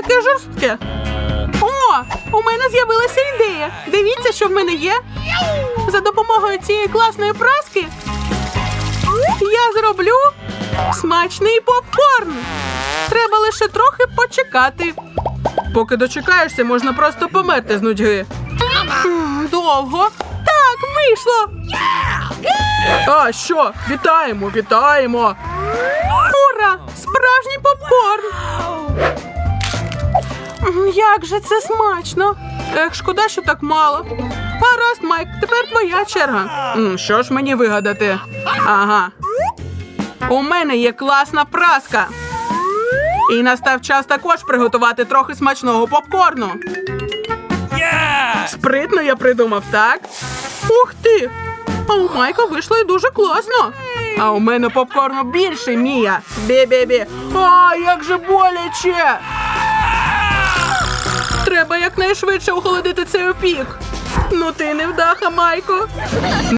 таке жорстке. О, у мене з'явилася ідея. Дивіться, що в мене є. За допомогою цієї класної праски я зроблю смачний попкорн. Треба лише трохи почекати. Поки дочекаєшся, можна просто померти з нудьги. Довго. Так, вийшло. А що? Вітаємо, вітаємо. Ура! Справжній попкорн. М, Як же це смачно! Ех, шкода, що так мало. Гаразд, Майк, тепер твоя черга. Що ж мені вигадати? Ага. У мене є класна праска. І настав час також приготувати трохи смачного попкорну. Спритно я придумав, так? Ух ти! А у Майка вийшло і дуже класно. А у мене попкорну більше, Мія. Бі-бі-бі. А, як же боляче! Якнайшвидше охолодити цей опік. Ну ти невдаха, Майко.